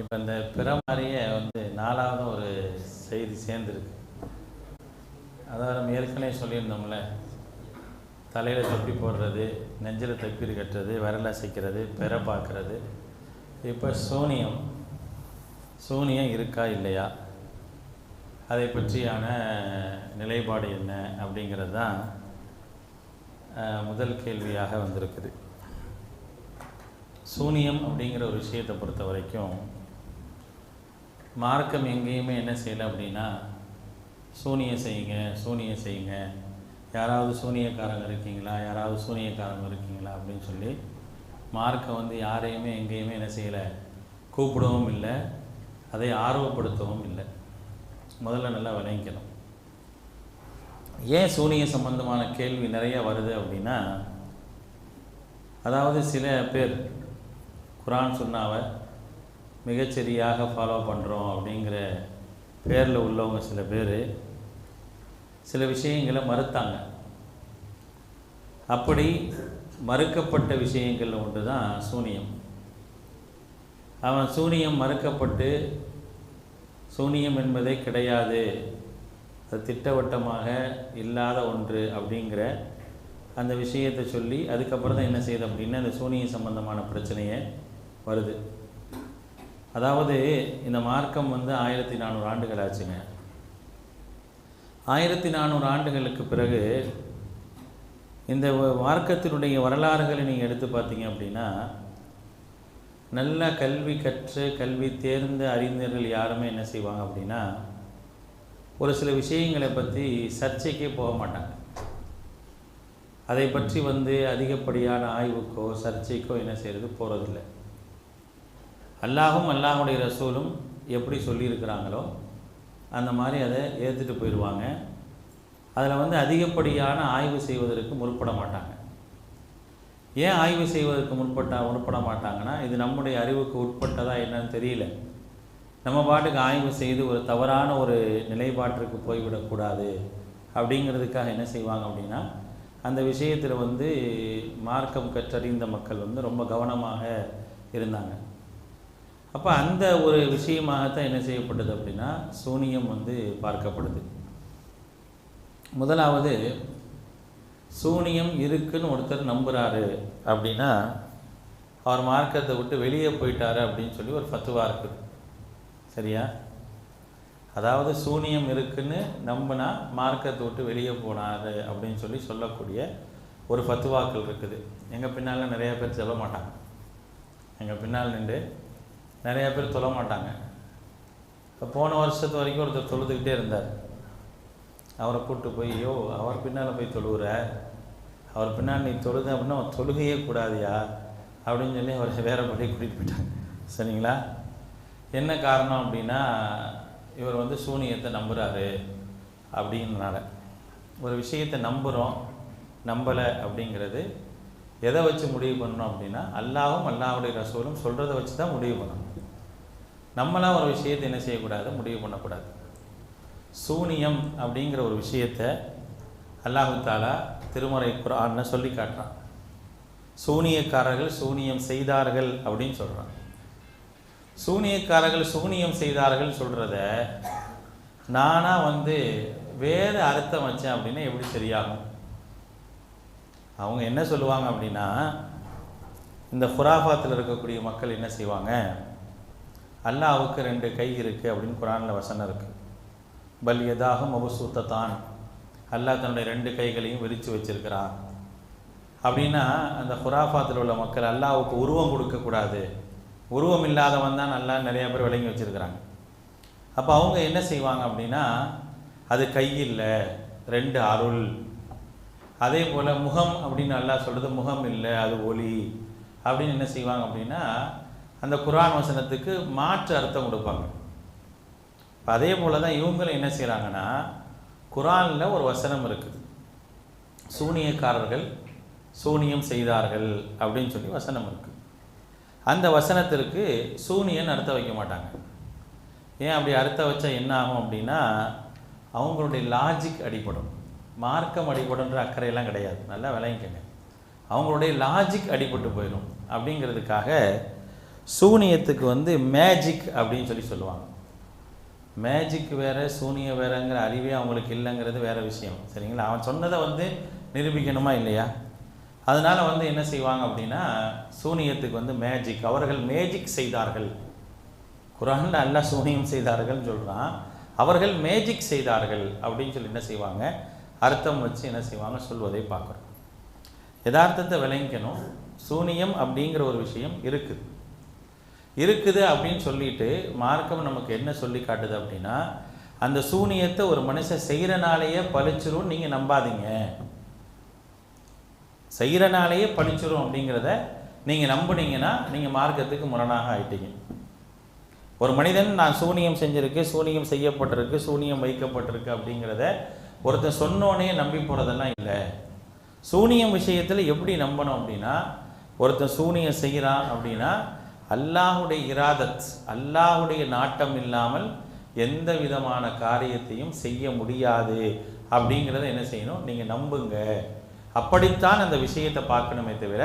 இப்போ இந்த பிற வந்து நாலாவது ஒரு செய்தி சேர்ந்துருக்கு. அதாவது நம்ம ஏற்கனவே சொல்லியிருந்தோம்ல. தலையில் தொப்பி போடுறது நெஞ்சில் தப்பீர் கட்டுறது விரல் அசைக்கிறது பிற பார்க்கறது. இப்போ சூனியம். சூனியம் இருக்கா இல்லையா? அதை பற்றியான நிலைப்பாடு என்ன அப்படிங்கிறது தான் முதல் கேள்வியாக வந்திருக்குது. சூனியம் அப்படிங்கிற ஒரு விஷயத்தை பொறுத்த வரைக்கும் மார்க்கம் எங்கேயுமே என்ன செய்யலை அப்படின்னா சூனியம் செய்யுங்க சூனியம் செய்யுங்க. யாராவது சூனியக்காரங்க இருக்கீங்களா? யாராவது சூனியக்காரங்க இருக்கீங்களா? அப்படின்னு சொல்லி மார்க்கம் வந்து யாரையுமே எங்கேயுமே என்ன செய்யலை. கூப்பிடவும் இல்லை. அதை ஆர்வப்படுத்தவும் இல்லை. முதல்ல நல்லா விளங்கிக்கணும். ஏன் சூனிய சம்பந்தமான கேள்வி நிறைய வருது அப்படின்னா அதாவது சில பேர் குரான் சொன்னாவை மிகச்சரியாக ஃபாலோ பண்ணுறோம் அப்படிங்கிற பேரில் உள்ளவங்க சில பேர் சில விஷயங்களை மறுத்தாங்க. அப்படி மறுக்கப்பட்ட விஷயங்கள் ஒன்று தான் சூனியம். அவன் சூனியம் மறுக்கப்பட்டு சூனியம் என்பதே கிடையாது. அது திட்டவட்டமாக இல்லாத ஒன்று அப்படிங்கிற அந்த விஷயத்தை சொல்லி அதுக்கப்புறம் தான் என்ன செய்யுது அப்படின்னா அந்த சூனியம் சம்பந்தமான பிரச்சனையை வருது. அதாவது இந்த மார்க்கம் வந்து ஆயிரத்தி நானூறு ஆண்டுகள் ஆச்சுங்க. ஆயிரத்தி நானூறு ஆண்டுகளுக்கு பிறகு இந்த மார்க்கத்தினுடைய வரலாறுகளை நீங்கள் எடுத்து பார்த்தீங்க அப்படின்னா நல்ல கல்வி கற்று கல்வி தேர்ந்த அறிஞர்கள் யாருமே என்ன செய்வாங்க அப்படின்னா ஒரு சில விஷயங்களை பற்றி சர்ச்சைக்கே போக மாட்டாங்க. அதை பற்றி வந்து அதிகப்படியான ஆய்வுக்கோ சர்ச்சைக்கோ என்ன செய்கிறது போகிறதில்ல அல்லாஹும் அல்லாஹுடைய ரசூலும் எப்படி சொல்லியிருக்கிறாங்களோ அந்த மாதிரி அதை ஏற்றுட்டு போயிடுவாங்க. அதில் வந்து அதிகப்படியான ஆய்வு செய்வதற்கு முற்பட மாட்டாங்க. ஏன் ஆய்வு செய்வதற்கு முற்பட்ட முற்பட மாட்டாங்கன்னா இது நம்முடைய அறிவுக்கு உட்பட்டதா என்னன்னு தெரியல. நம்ம பாட்டுக்கு ஆய்வு செய்து ஒரு தவறான ஒரு நிலைப்பாட்டிற்கு போய்விடக்கூடாது அப்படிங்கிறதுக்காக என்ன செய்வாங்க அப்படின்னா அந்த விஷயத்தில் வந்து மார்க்கம் கற்றறிந்த மக்கள் வந்து ரொம்ப கவனமாக இருந்தாங்க. அப்போ அந்த ஒரு விஷயமாகத்தான் என்ன செய்யப்பட்டது அப்படின்னா சூனியம் வந்து பார்க்கப்படுது. முதலாவது சூனியம் இருக்குன்னு ஒருத்தர் நம்புகிறாரு அப்படின்னா அவர் மார்க்கத்தை விட்டு வெளியே போயிட்டாரு அப்படின்னு சொல்லி ஒரு ஃபத்துவா இருக்குது. சரியா? அதாவது சூனியம் இருக்குன்னு நம்பினா மார்க்கத்தை விட்டு வெளியே போனார் அப்படின்னு சொல்லி சொல்லக்கூடிய ஒரு ஃபத்துவாக்கள் இருக்குது. எங்கள் பின்னால் நிறைய பேர் சொல்ல மாட்டாங்க. எங்கள் பின்னால் நின்று நிறையா பேர் தொழ மாட்டாங்க இப்போ போன வருஷத்து வரைக்கும் ஒருத்தர் தொழுதுகிட்டே இருந்தார். அவரை கூப்பிட்டு போய் ஐயோ அவர் பின்னால் போய் தொழுகிற அவர் பின்னால் நீ தொழுது அப்படின்னா அவன் தொழுகையே கூடாதியா? அப்படின்னு சொல்லி அவரை வேற படி கூட்டிகிட்டு போயிட்டாங்க சரிங்களா? என்ன காரணம் அப்படின்னா இவர் வந்து சூனியத்தை நம்புகிறாரு அப்படின்றனால ஒரு விஷயத்தை நம்புகிறோம் நம்பலை அப்படிங்கிறது எதை வச்சு முடிவு பண்ணணும் அப்படின்னா அல்லாவும் அல்லாவுடைய ரசூலும் சொல்கிறத வச்சு தான் முடிவு பண்ணணும். நம்மளாம் ஒரு விஷயத்தை என்ன செய்யக்கூடாது? முடிவு பண்ணக்கூடாது. சூனியம் அப்படிங்கிற ஒரு விஷயத்தை அல்லாஹு தாலா திருமறை குரான்னு சொல்லி காட்டுறான். சூனியக்காரர்கள் சூனியம் செய்தார்கள் அப்படின்னு சொல்கிறான் சூனியக்காரர்கள் சூனியம் செய்தார்கள் சொல்கிறத நானாக வந்து வேறு அர்த்தம் வச்சேன் அப்படின்னா எப்படி சரியாகும்? அவங்க என்ன சொல்லுவாங்க அப்படின்னா இந்த ஹுராஃபாத்தில் இருக்கக்கூடிய மக்கள் என்ன செய்வாங்க? அல்லாவுக்கு ரெண்டு கை இருக்குது அப்படின்னு குரானில் வசனம் இருக்குது பல் எதாகும் மபசூத்தத்தான். அல்லாஹ் தன்னுடைய ரெண்டு கைகளையும் விரித்து வச்சிருக்கிறான். அப்படின்னா அந்த ஹுராஃபாத்தில் உள்ள மக்கள் அல்லாவுக்கு உருவம் கொடுக்கக்கூடாது உருவம் இல்லாதவன் தான் நல்லா நிறைய பேர் விளங்கி வச்சுருக்கிறாங்க. அப்போ அவங்க என்ன செய்வாங்க அப்படின்னா அது கை இல்லை ரெண்டு அருள். அதே போல் முகம் அப்படின்னு அல்லாஹ் சொல்கிறது முகம் இல்லை அது ஒளி. அப்படின்னு என்ன செய்வாங்க அப்படின்னா அந்த குரான் வசனத்துக்கு மாற்று அர்த்தம் கொடுப்பாங்க. இப்போ அதே போல் தான் இவங்களும் என்ன செய்கிறாங்கன்னா குரானில் ஒரு வசனம் இருக்குது. சூனியக்காரர்கள் சூனியம் செய்தார்கள் அப்படின்னு சொல்லி வசனம் இருக்குது அந்த வசனத்திற்கு சூனியன் அர்த்தம் வைக்க மாட்டாங்க. ஏன் அப்படி அர்த்தம் வச்சா என்ன ஆகும் அப்படின்னா அவங்களுடைய லாஜிக் அடிப்படும் மார்க்கம் அடிபடுன்ற அக்கறையெல்லாம் கிடையாது. நல்லா விளங்கிக்கங்க. அவங்களுடைய லாஜிக் அடிபட்டு போயிடும். அப்படிங்கிறதுக்காக சூனியத்துக்கு வந்து மேஜிக் அப்படின்னு சொல்லி சொல்லுவாங்க. மேஜிக் வேறு சூனியம் வேறுங்கிற அறிவே அவங்களுக்கு இல்லைங்கிறது வேறு விஷயம். சரிங்களா? அவன் சொன்னதை வந்து நிரூபிக்கணுமா இல்லையா? அதனால் வந்து என்ன செய்வாங்க அப்படின்னா சூனியத்துக்கு வந்து மேஜிக் அவர்கள் மேஜிக் செய்தார்கள். குரான்ல நல்லா சூனியம் செய்தார்கள்னு சொல்கிறான் அவர்கள் மேஜிக் செய்தார்கள் அப்படின்னு சொல்லி என்ன செய்வாங்க? அர்த்தம் வச்சு என்ன செய்வாங்க? சொல்வதை பார்க்குறோம். யதார்த்தத்தை விளங்கிக்கணும். சூனியம் அப்படிங்கிற ஒரு விஷயம் இருக்குது இருக்குது அப்படின்னு சொல்லிட்டு மார்க்கம் நமக்கு என்ன சொல்லி காட்டுது அப்படின்னா அந்த சூனியத்தை ஒரு மனுஷன் செய்கிறனாலேயே பழிச்சிரும் நீங்கள் நம்பாதீங்க. செய்கிறனாலேயே பழிச்சிரும் அப்படிங்கிறத நீங்கள் நம்புனீங்கன்னா நீங்கள் மார்க்கத்துக்கு முரணாக ஆயிட்டீங்க. ஒரு மனிதன் நான் சூனியம் செஞ்சிருக்கு சூனியம் செய்யப்பட்டிருக்கு சூனியம் வைக்கப்பட்டிருக்கு அப்படிங்கிறத ஒருத்தன் சொன்னோனே நம்பி போகிறதெல்லாம் இல்லை. சூனியம் விஷயத்தில் எப்படி நம்பணும் அப்படின்னா ஒருத்தன் சூனியம் செய்கிறான் அப்படின்னா அல்லாஹுடைய இராதத் அல்லாஹுடைய நாட்டம் இல்லாமல் எந்த விதமான காரியத்தையும் செய்ய முடியாது அப்படிங்கிறத என்ன செய்யணும்? நீங்கள் நம்புங்க. அப்படித்தான் அந்த விஷயத்தை பார்க்கணுமே தவிர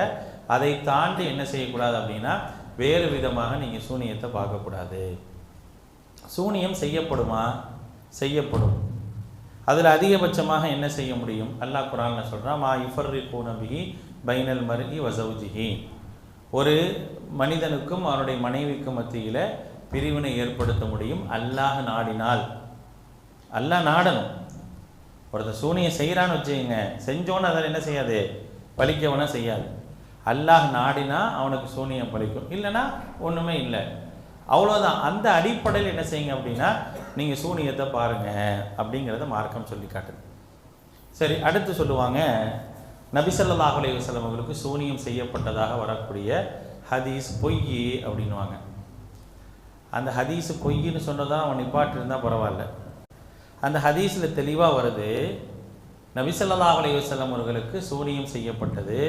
அதை தாண்டி என்ன செய்யக்கூடாது அப்படின்னா வேறு விதமாக நீங்கள் சூனியத்தை பார்க்கக்கூடாது. சூனியம் செய்யப்படுமா? செய்யப்படும். அதில் அதிகபட்சமாக என்ன செய்ய முடியும்? அல்லாஹ் குரானில் சொல்கிறான் மா இஃபர்ரி நபிஹி பைனல் மருகி வசவுஜிஹி ஒரு மனிதனுக்கும் அவனுடைய மனைவிக்கும் மத்தியில் பிரிவினை ஏற்படுத்த முடியும். அல்லாஹ் நாடினால். அல்லாஹ் நாடணும். ஒருத்தர் சூனியம் செய்கிறான்னு வச்சுக்கோங்க செஞ்சோன்னு அதில் என்ன செய்யாது? பழிக்கவனா செய்யாது. அல்லாஹ் நாடினா அவனுக்கு சூனியம் பழிக்கும். இல்லைன்னா ஒன்றுமே இல்லை. அவ்வளோதான் அந்த அடிப்படையில் என்ன செய்யுங்க அப்படின்னா நீங்கள் சூனியத்தை பாருங்க அப்படிங்கிறத மார்க்கம் சொல்லி காட்டுது. சரி அடுத்து சொல்லுவாங்க நபிசல்லாஹ் அலைஹி வஸல்லம் அவர்களுக்கு சூனியம் செய்யப்பட்டதாக வரக்கூடிய ஹதீஸ் பொய் அப்படின்னுவாங்க. அந்த ஹதீஸ் பொய்ன்னு சொன்னதான் அவன் நிப்பாட்டு பரவாயில்ல. அந்த ஹதீஸில் தெளிவாக வருது நபிசல்லாஹ் அலைஹி வஸல்லம் அவர்களுக்கு சூனியம் செய்யப்பட்டது.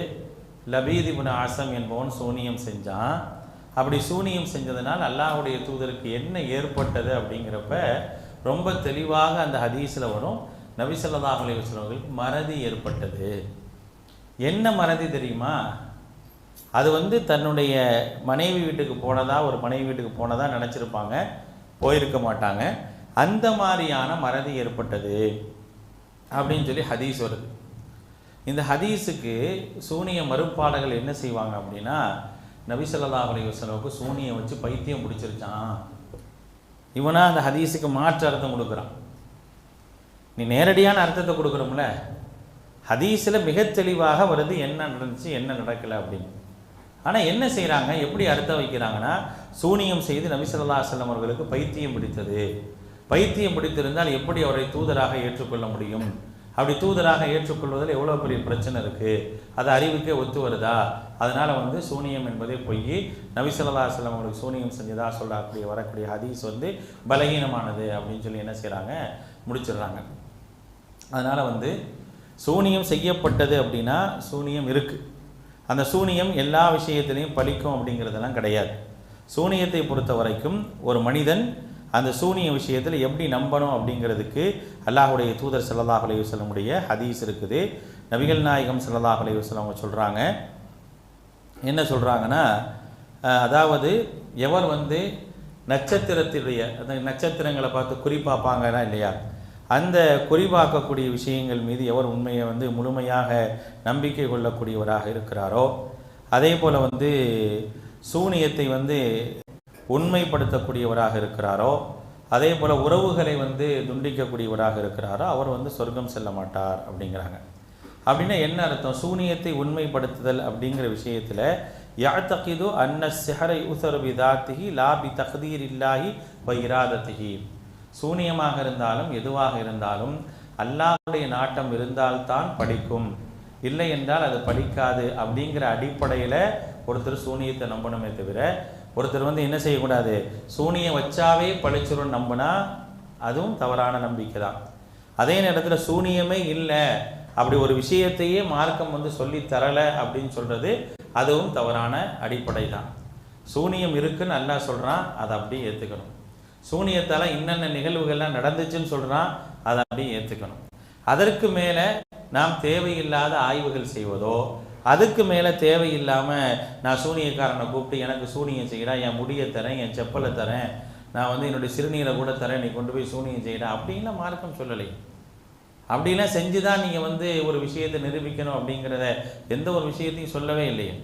லபீத் இப்னு ஆசம் என்பவன் சூனியம் செஞ்சான். அப்படி சூனியம் செஞ்சதுனால் அல்லாஹுடைய தூதருக்கு என்ன ஏற்பட்டது அப்படிங்கிறப்ப ரொம்ப தெளிவாக அந்த ஹதீஸில் வரும். நபி ஸல்லல்லாஹு மறதி ஏற்பட்டது. என்ன மறதி தெரியுமா? அது வந்து தன்னுடைய மனைவி வீட்டுக்கு போனதா ஒரு மனைவி வீட்டுக்கு போனதா நினச்சிருப்பாங்க. போயிருக்க மாட்டாங்க. அந்த மாதிரியான மறதி ஏற்பட்டது அப்படின்னு சொல்லி ஹதீஸ் வருது. இந்த ஹதீஸுக்கு சூனிய மறுப்பாளர்கள் என்ன செய்வாங்க அப்படின்னா நபிசல்லா ஸல்லல்லாஹு அலைஹி சூனியம் வச்சு பைத்தியம் பிடிச்சிருச்சான் இவனா அந்த ஹதீஸுக்கு மாற்று அர்த்தம் கொடுக்குறான். நீ நேரடியான அர்த்தத்தை கொடுக்குறோம்ல ஹதீஸில் மிக தெளிவாக வருது என்ன நடந்துச்சு என்ன நடக்கலை அப்படின்னு. ஆனால் என்ன செய்கிறாங்க எப்படி அர்த்தம் வைக்கிறாங்கன்னா சூனியம் செய்து நபிசல்லா செல்லம் அவர்களுக்கு பைத்தியம் பிடித்தது. பைத்தியம் பிடித்திருந்தால் எப்படி அவரை தூதராக ஏற்றுக்கொள்ள முடியும்? அப்படி தூதராக ஏற்றுக்கொள்வதில் எவ்வளோ பெரிய பிரச்சனை இருக்குது அது அறிவுக்கே ஒத்து வருதா? அதனால் வந்து சூனியம் என்பதே பொய் நபி செல்லம் அவங்களுக்கு சூனியம் செஞ்சதாக சொல்லக்கூடிய வரக்கூடிய ஹதீஸ் வந்து பலகீனமானது அப்படின்னு சொல்லி என்ன செய்கிறாங்க முடிச்சிடுறாங்க. அதனால் வந்து சூனியம் செய்யப்பட்டது அப்படின்னா சூனியம் இருக்குது அந்த சூனியம் எல்லா விஷயத்திலையும் பலிக்கும் அப்படிங்கிறதெல்லாம் கிடையாது. சூனியத்தை பொறுத்த வரைக்கும் ஒரு மனிதன் அந்த சூனிய விஷயத்தில் எப்படி நம்பணும் அப்படிங்கிறதுக்கு அல்லாஹுடைய தூதர் ஸல்லல்லாஹு அலையுசலமுடைய ஹதீஸ் இருக்குது. நபிகள் நாயகம் ஸல்லல்லாஹு அலையுசலம் அவங்க சொல்கிறாங்க என்ன சொல்கிறாங்கன்னா அதாவது எவர் வந்து நட்சத்திரத்துடைய அந்த நட்சத்திரங்களை பார்த்து குறிப்பாப்பாங்கன்னா இல்லையா? அந்த குறிப்பாக்கக்கூடிய விஷயங்கள் மீது எவர் உண்மையை வந்து முழுமையாக நம்பிக்கை கொள்ளக்கூடியவராக இருக்கிறாரோ? அதே போல் வந்து சூனியத்தை வந்து உண்மைப்படுத்தக்கூடியவராக இருக்கிறாரோ அதே போல் உறவுகளை வந்து துண்டிக்கக்கூடியவராக இருக்கிறாரோ அவர் வந்து சொர்க்கம் செல்ல மாட்டார் அப்படிங்கிறாங்க. அப்படின்னா என்ன அர்த்தம்? சூனியத்தை உண்மைப்படுத்துதல் அப்படிங்கிற விஷயத்தில் யாத்தகிது அன்ன சிஹரை உசரு தாத்திகி லாபி தகுதீர் இல்லாஹி வைராதத்திகி சூனியமாக இருந்தாலும் எதுவாக இருந்தாலும் அல்லாஹுடைய நாட்டம் இருந்தால்தான் படிக்கும். இல்லை என்றால் அது படிக்காது அப்படிங்கிற அடிப்படையில் ஒருத்தர் சூனியத்தை நம்பணுமே தவிர ஒருத்தர் வந்து என்ன செய்யக்கூடாது? சூனியம் வச்சாவே பழிச்சிரும் நம்பினா அதுவும் தவறான நம்பிக்கை தான். அதே நேரத்தில் சூனியமே இல்லை அப்படி ஒரு விஷயத்தையே மார்க்கம் வந்து சொல்லி தரலை அப்படின்னு சொல்கிறது அதுவும் தவறான அடிப்படை தான். சூனியம் இருக்குன்னு நல்லா சொல்கிறான் அதை அப்படியே ஏற்றுக்கணும் சூனியத்தால் என்னென்ன நிகழ்வுகள்லாம் நடந்துச்சுன்னு சொல்கிறான் அதை அப்படியே ஏற்றுக்கணும் அதற்கு மேலே நாம் தேவையில்லாத ஆய்வுகள் செய்வதோ அதுக்கு மேலே தேவையில்லாமல் நான் சூனியக்காரனை கூப்பிட்டு எனக்கு சூனியம் செய்கிறா என் முடியை தரேன் என் செப்பலை தரேன் நான் வந்து என்னுடைய சிறுநீரை கூட தரேன் நீ கொண்டு போய் சூனியம் செய்கிறா அப்படின்லாம் மார்க்கம் சொல்லலை. அப்படிலாம் செஞ்சு தான் நீங்கள் வந்து ஒரு விஷயத்தை நிரூபிக்கணும் அப்படிங்கிறத எந்த ஒரு விஷயத்தையும் சொல்லவே இல்லையே.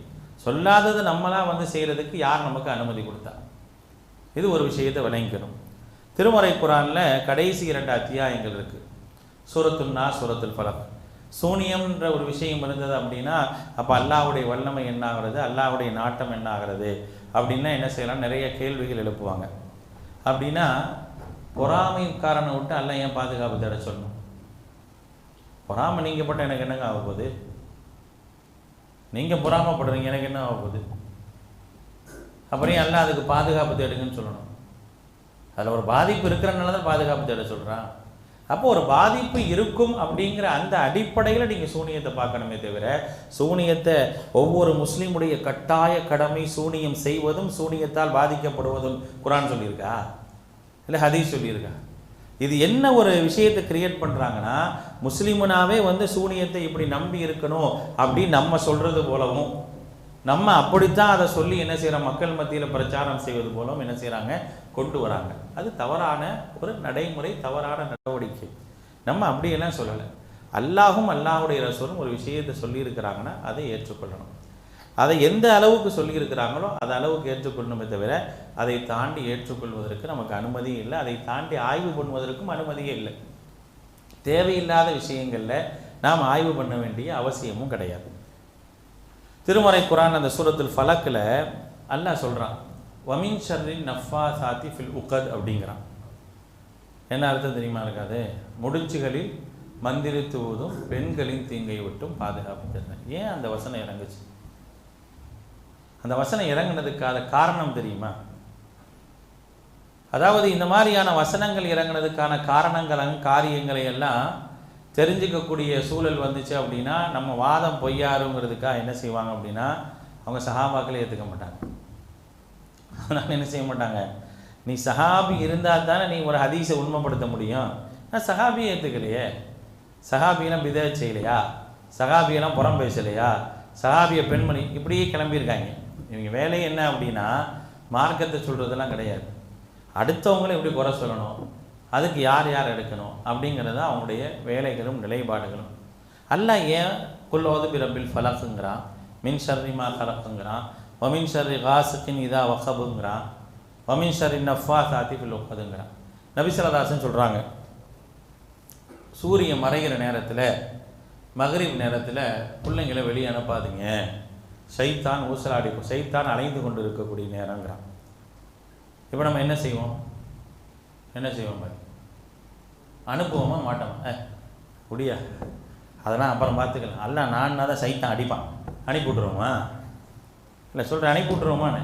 சொல்லாதது நம்மளாம் வந்து செய்கிறதுக்கு யார் நமக்கு அனுமதி கொடுத்தா? இது ஒரு விஷயத்தை விளங்கிக்கணும். திருமறை குரானில் கடைசி இரண்டு அத்தியாயங்கள் இருக்குது சூரத்துன்னா சூரத்துல் பலம் சூனியம்ன்ற ஒரு விஷயம் இருந்தது அப்படின்னா அப்போ அல்லாவுடைய வல்லமை என்ன ஆகிறது? அல்லாவுடைய நாட்டம் என்ன ஆகிறது? அப்படின்னா என்ன செய்யலாம்? நிறைய கேள்விகள் எழுப்புவாங்க. அப்படின்னா பொறாமைக்காரனை விட்டு அல்ல ஏன் பாதுகாப்பு தேட சொல்லணும்? பொறாமை நீங்கள் பட்ட எனக்கு என்னங்க ஆக போகுது? நீங்கள் பொறாமப்படுறீங்க எனக்கு என்ன ஆக போகுது? அப்புறம் எல்லாம் அதுக்கு பாதுகாப்பு தேடுங்கன்னு சொல்லணும்? அதில் ஒரு பாதிப்பு இருக்கிறனால தான் பாதுகாப்பு தேட சொல்கிறான் அப்போ ஒரு பாதிப்பு இருக்கும் அப்படிங்கிற அந்த அடிப்படையில் நீங்கள் சூனியத்தை பார்க்கணுமே தவிர சூனியத்தை ஒவ்வொரு முஸ்லீமுடைய கட்டாய கடமை சூனியம் செய்வதும் சூனியத்தால் பாதிக்கப்படுவதும் குரான் சொல்லியிருக்கா? இல்லை ஹதீஸ் சொல்லியிருக்கா? இது என்ன ஒரு விஷயத்தை கிரியேட் பண்ணுறாங்கன்னா முஸ்லீமுனாவே வந்து சூனியத்தை இப்படி நம்பி இருக்கணும் அப்படின்னு நம்ம சொல்கிறது போலவும் நம்ம அப்படித்தான் அதை சொல்லி என்ன செய்கிற மக்கள் மத்தியில் பிரச்சாரம் செய்வது போலவும் என்ன செய்கிறாங்க கொண்டு வராங்க. அது தவறான ஒரு நடைமுறை தவறான நடவடிக்கை. நம்ம அப்படியெல்லாம் சொல்லலை. அல்லாஹும் அல்லாஹுடைய ரசூலும் ஒரு விஷயத்தை சொல்லியிருக்கிறாங்கன்னா அதை ஏற்றுக்கொள்ளணும். அதை எந்த அளவுக்கு சொல்லியிருக்கிறாங்களோ அது அளவுக்கு ஏற்றுக்கொள்ளணுமே தவிர அதை தாண்டி ஏற்றுக்கொள்வதற்கு நமக்கு அனுமதியும் இல்லை. அதை தாண்டி ஆய்வு பண்ணுவதற்கும் அனுமதியே இல்லை. தேவையில்லாத விஷயங்களில் நாம் ஆய்வு பண்ண வேண்டிய அவசியமும் கிடையாது. திருமறை குரான் அந்த சூரத்தில் ஃபலக்கில் அல்லாஹ் சொல்கிறான் வமின் ஷர்ரின் நஃபா சாத்தி ஃபில் உக்கத் அப்படிங்கிறான். என்ன அர்த்தம் தெரியுமா இருக்காது முடிச்சுகளில் மந்திரித்துவதும் பெண்களின் தீங்கை விட்டும் பாதுகாப்பு தருவேன் ஏன் அந்த வசனம் இறங்குச்சு? அந்த வசனம் இறங்குனதுக்கான காரணம் தெரியுமா? அதாவது இந்த மாதிரியான வசனங்கள் இறங்குனதுக்கான காரணங்களும் காரியங்களை எல்லாம் தெரிஞ்சுக்கக்கூடிய சூழல் வந்துச்சு அப்படின்னா நம்ம வாதம் பொய்யாருங்கிறதுக்காக என்ன செய்வாங்க அப்படின்னா அவங்க சகாபாக்களை ஏற்றுக்க மாட்டாங்க. அதனால் என்ன செய்ய மாட்டாங்க? நீ சஹாபி இருந்தால் தானே நீ ஒரு ஹதீஸை உண்மைப்படுத்த முடியும். நான் சஹாபியை ஏற்றுக்கலையே சஹாபியெல்லாம் விதை செய்யலையா? சஹாபியெல்லாம் புறம் பேசலையா? சஹாபிய பெண்மணி இப்படியே கிளம்பியிருக்காங்க. இவங்க வேலை என்ன அப்படின்னா மார்க்கத்தை சொல்கிறதெல்லாம் கிடையாது. அடுத்தவங்களும் எப்படி குறை சொல்லணும்? அதுக்கு யார் யார் எடுக்கணும்? அப்படிங்கிறது அவங்களுடைய வேலைகளும் நிலைப்பாடுகளும். அல்ல ஏன் குல்லோது பிரபில் ஃபலக்குங்கிறான்? மின் ஷர்ரிமா கலக்குங்கிறான் ஒமின் ஷர்ரி காசுக்கின் இதா வஹபுங்கிறான் ஒமின் ஷர்ரி நஃபா சாத்திஃபில் ஒஹதுங்கிறான் ஒக்கதுங்கிறான் நபிசரதாசன் சொல்கிறாங்க சூரியன் மறைகிற நேரத்தில் மகரிப் நேரத்தில் பிள்ளைங்களை வெளியே அனுப்பாதீங்க. சைத்தான் ஊசலாடி சைத்தான் அலைந்து கொண்டு இருக்கக்கூடிய நேரங்கிறான் இப்போ நம்ம என்ன செய்வோம்? என்ன செய்வோம் பாரு? அனுப்புவோமா மாட்டோமா? ஏ முடியா அதெல்லாம் அப்புறம் பார்த்துக்கலாம். அல்ல நான் தான் சைத்தான் அடிப்பான். அனுப்பி விட்ருவோமா இல்லை சொல்கிறேன் அனுப்பி விட்ருவோமான்னு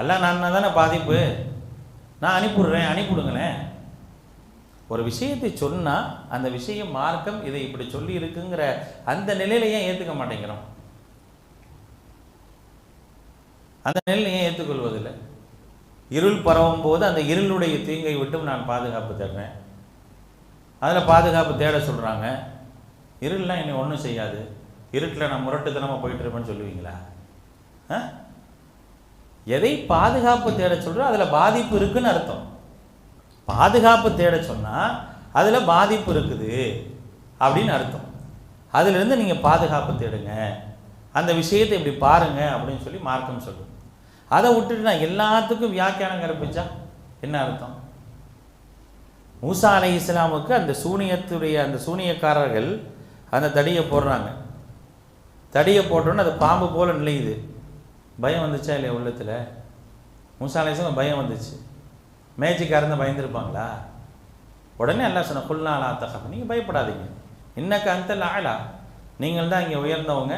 அல்ல நான் தானே பாதிப்பு? நான் அனுப்பிவிட்றேன் அனுப்பிவிடுங்களேன் ஒரு விஷயத்தை சொன்னால் அந்த விஷயம் மார்க்கம் இதை இப்படி சொல்லி இருக்குங்கிற அந்த நிலையில ஏன் ஏற்றுக்க மாட்டேங்கிறோம்? அந்த நிலையில ஏன் ஏற்றுக்கொள்வதில்லை இருள் பரவும் போது அந்த இருளுடைய தீங்கை விட்டும் நான் பாதுகாப்பு தர்றேன். அதில் பாதுகாப்பு தேட சொல்கிறாங்க இருள்லாம் என்னை ஒன்றும் செய்யாது. இருட்டில் நான் முரட்டுத்தனமாக போயிட்டு இருப்பேன்னு சொல்லுவீங்களா? எதை பாதுகாப்பு தேட சொல்கிறோம் அதில் பாதிப்பு இருக்குதுன்னு அர்த்தம். பாதுகாப்பு தேட சொன்னால் அதில் பாதிப்பு இருக்குது அப்படின்னு அர்த்தம். அதிலிருந்து நீங்கள் பாதுகாப்பு தேடுங்க. அந்த விஷயத்தை இப்படி பாருங்கள் அப்படின்னு சொல்லி மார்க்கம் சொல்லும் அதை விட்டுட்டு நான் எல்லாத்துக்கும் வியாக்கியானம் கற்பிச்சா என்ன அர்த்தம்? மூசா அலை இஸ்லாமுக்கு அந்த சூனியத்துடைய அந்த சூனியக்காரர்கள் அந்த தடியை போடுறாங்க. தடியை போட்டோன்னு அது பாம்பு போல் நிலையுது. பயம் வந்துச்சா இல்லையா உள்ளத்தில்? மூசா பயம் வந்துச்சு. மேஜிக்காரந்த பயந்துருப்பாங்களா? உடனே எல்லாம் சொன்ன புல்லாலா தகவல் நீங்கள் பயப்படாதீங்க. இன்னக்கு அந்த லாயலா நீங்கள் தான் இங்கே உயர்ந்தவங்க.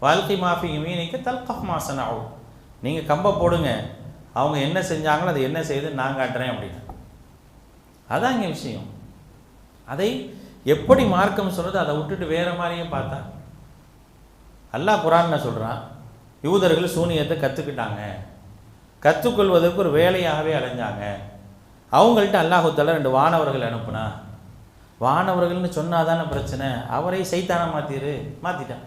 வாழ்க்கை மாஃபி மீனிக்கு தல்கஃப் மாசன் ஆகும் நீங்கள் கம்பை போடுங்க. அவங்க என்ன செஞ்சாங்களோ அதை என்ன செய்யுது நான் காட்டுறேன் அப்படின்னு. அதான் இங்கே விஷயம். அதை எப்படி மார்க்கம் சொல்கிறது அதை விட்டுட்டு வேறு மாதிரியே பார்த்தா. அல்லாஹ் குரான்னு சொல்கிறான் யூதர்கள் சூனியத்தை கற்றுக்கிட்டாங்க கற்றுக்கொள்வதற்கு ஒரு வேலையாகவே அலைஞ்சாங்க. அவங்கள்ட்ட அல்லாஹுத்தால ரெண்டு வானவர்கள் அனுப்புனா வானவர்கள்னு சொன்னால் தானே பிரச்சனை? அவரை சைத்தானா மாற்றிடு மாற்றிட்டான்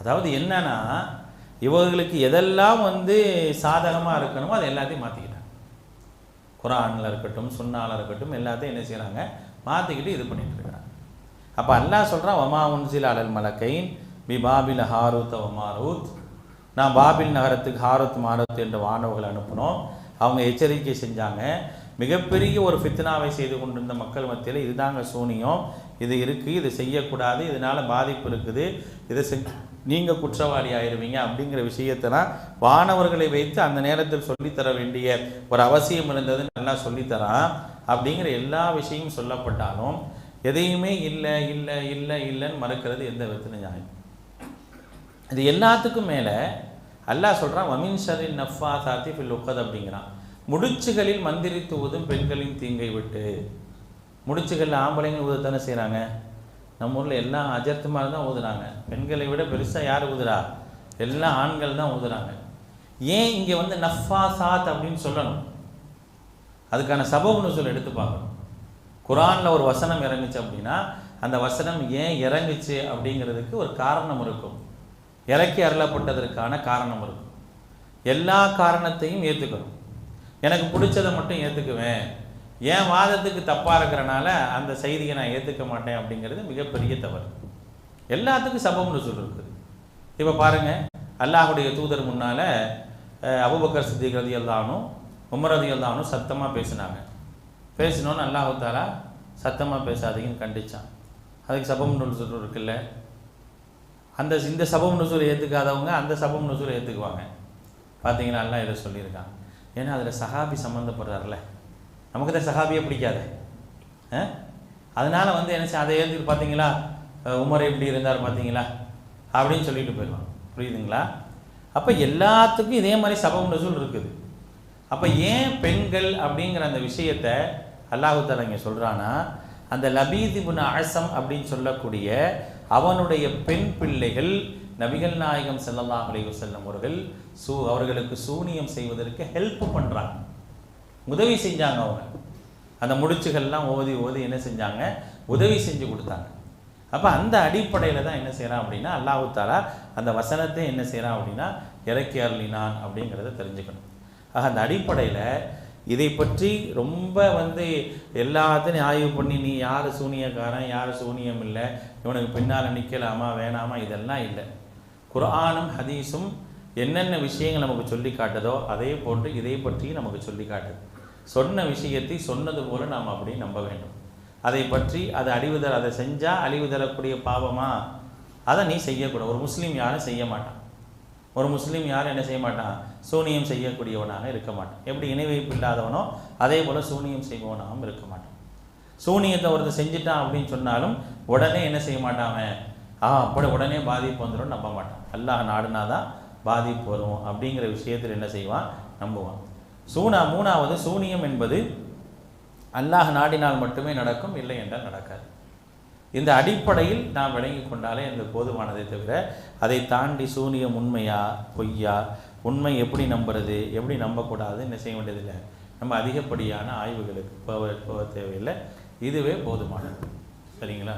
அதாவது என்னன்னா இவர்களுக்கு எதெல்லாம் வந்து சாதகமாக இருக்கணுமோ அதை எல்லாத்தையும் மாற்றிக்கிட்டாங்க குரானில் இருக்கட்டும் சுன்னால இருக்கட்டும் எல்லாத்தையும் என்ன செய்கிறாங்க மாற்றிக்கிட்டு இது பண்ணிட்டு இருக்கிறாங்க. அப்போ அல்லாஹ் சொல்கிறான் வமா உன்சில் அலல் மலக்கைன். பி பாபில் ஹாரூத் மாரூத். நான் பாபில் நகரத்துக்கு ஹாரூத் மாரூத் என்ற வானவர்களை அனுப்பினோம். அவங்க எச்சரிக்கை செஞ்சாங்க. மிகப்பெரிய ஒரு ஃபித்னாவை செய்து கொண்டிருந்த மக்கள் மத்தியில் இதுதாங்க சூனியம். இது இருக்குது இது செய்யக்கூடாது இதனால் பாதிப்பு இருக்குது. இதை செஞ்சு நீங்கள் குற்றவாளி ஆயிருவீங்க அப்படிங்கிற விஷயத்தெல்லாம் வானவர்களை வைத்து அந்த நேரத்தில் சொல்லித்தர வேண்டிய ஒரு அவசியம் இருந்தது நல்லா சொல்லித்தரான் அப்படிங்கிற எல்லா விஷயமும் சொல்லப்பட்டாலும் எதையுமே இல்லை இல்லை இல்லை இல்லைன்னு மறுக்கிறது எந்த விதத்தில் நியாயம். இது எல்லாத்துக்கும் மேலே அல்லாஹ் சொல்கிறான் வமின் ஷரில் நஃபா சாத்தி ஃபில் உக்கத் அப்படிங்கிறான். முடிச்சுகளில் மந்திரித்து ஊதும் பெண்களின் தீங்கை விட்டு. முடிச்சுகளில் ஆம்பளைங்க ஊதத்தானே செய்கிறாங்க நம்ம ஊரில் எல்லாம் அஜர்த்துமார் தான் ஊதுறாங்க. பெண்களை விட பெருசாக யார் ஊதுறா? எல்லாம் ஆண்கள் தான் ஊதுறாங்க. ஏன் இங்கே வந்து நஃபா சாத் அப்படின்னு சொல்லணும்? அதுக்கான சபப்னு சொல்லி எடுத்து பார்க்கணும். குரானில் ஒரு வசனம் இறங்குச்சு அப்படின்னா அந்த வசனம் ஏன் இறங்குச்சு அப்படிங்கிறதுக்கு ஒரு காரணம் இருக்கும். இறக்கி அருளப்பட்டதற்கான காரணம் இருக்கும். எல்லா காரணத்தையும் ஏற்றுக்கணும் எனக்கு பிடிச்சதை மட்டும் ஏற்றுக்குவேன் என் வாதத்துக்கு தப்பாக இருக்கிறனால அந்த செய்தியை நான் ஏற்றுக்க மாட்டேன் அப்படிங்கிறது மிகப்பெரிய தவறு. எல்லாத்துக்கும் சபம்னு சொல்லிருக்கு. இப்போ பாருங்கள் அல்லாஹுடைய தூதர் முன்னால் அபுபக்கர் சித்திக் ரதி அல்லானும் உமர் ரதி அல்லானும் சத்தமாக பேசினாங்க. பேசினோன்னு அல்லாஹு தாலா சத்தமாக பேசாதீங்கன்னு கண்டிச்சான். அதுக்கு சபம் நுசூர் இருக்குல்ல அந்த இந்த சபம் நுசூர் ஏற்றுக்காதவங்க அந்த சபம் நுசூர் ஏற்றுக்குவாங்க பார்த்தீங்கன்னா எல்லாம் இதை சொல்லியிருக்காங்க ஏன்னா அதில் சஹாபி சம்மந்தப்படுறாருல நமக்கு தான் சஹாபியே பிடிக்காது. அதனால் வந்து என்ன செய்ய- அதை ஏற்றுக்கு பார்த்தீங்களா உமர் எப்படி இருந்தார் பார்த்தீங்களா அப்படின்னு சொல்லிட்டு போயிடுவாங்க. புரியுதுங்களா? அப்போ எல்லாத்துக்கும் இதே மாதிரி சபம் நசூல் இருக்குது. அப்போ ஏன் பெண்கள் அப்படிங்கிற அந்த விஷயத்தை அல்லாஹு தாலா இங்கே சொல்கிறான்னா அந்த லபீதிபுன் ஆசம் அப்படின்னு சொல்லக்கூடிய அவனுடைய பெண் பிள்ளைகள் நபிகள் நாயகம் ஸல்லல்லாஹு அலைஹி செல்லும் அவர்கள் சூ அவர்களுக்கு சூனியம் செய்வதற்கு ஹெல்ப் பண்ணுறாங்க உதவி செஞ்சாங்க அவங்க. அந்த முடிச்சுகள்லாம் ஓதி ஓதி என்ன செஞ்சாங்க? உதவி செஞ்சு கொடுத்தாங்க. அப்போ அந்த அடிப்படையில் தான் என்ன செய்கிறான் அப்படின்னா அல்லாஹு தாலா அந்த வசனத்தை என்ன செய்கிறான் அப்படின்னா இறக்கி அருளினான் அப்படிங்கிறத தெரிஞ்சுக்கணும். ஆக அந்த அடிப்படையில் இதை பற்றி ரொம்ப வந்து எல்லாத்தையும் ஆய்வு பண்ணி நீ யார் சூனியக்காரன்? யார் சூனியம் இல்லை? இவனுக்கு பின்னால் நிற்கலாமா வேணாமா? இதெல்லாம் இல்லை. குரானும் ஹதீஸும் என்னென்ன விஷயங்கள் நமக்கு சொல்லி காட்டுதோ அதே போன்று இதை பற்றி நமக்கு சொல்லி காட்டுது. சொன்ன விஷயத்தை சொன்னது போல நாம் அப்படி நம்ப வேண்டும். அதை பற்றி அதை அழிவு அதை செஞ்சால் அழிவு தரக்கூடிய பாவமா? அதை நீ செய்யக்கூடாது. ஒரு முஸ்லீம் யாரும் செய்ய மாட்டான். ஒரு முஸ்லீம் யாரும் என்ன செய்ய மாட்டான்? சூனியம் செய்யக்கூடியவனாக இருக்க மாட்டான். எப்படி இணை வைப்பு இல்லாதவனோ அதே போல் சூனியம் செய்பவனாகவும் இருக்க மாட்டான். சூனியத்தை ஒருத்தர் செஞ்சுட்டான் அப்படின்னு சொன்னாலும் உடனே என்ன செய்ய மாட்டான் அவன்? ஆ அப்படி உடனே பாதிப்பு வந்துடும் நம்ப மாட்டான். அல்லாஹ் நாடுனா தான் பாதிப்பு வரும் அப்படிங்கிற விஷயத்தில் என்ன செய்வான்? நம்புவான். சூனா மூணாவது சூனியம் என்பது அல்லாஹ் நாடினால் மட்டுமே நடக்கும் இல்லை என்றால் நடக்காது. இந்த அடிப்படையில் நாம் விளங்கி கொண்டாலே இந்த போதுமானதை தவிர அதை தாண்டி சூனியம் உண்மையா பொய்யா உண்மை எப்படி நம்புறது எப்படி நம்பக்கூடாது என்ன செய்ய வேண்டியதில்லை. நம்ம அதிகப்படியான ஆய்வுகளுக்கு போக போக தேவையில்லை. இதுவே போதுமானது. சரிங்களா?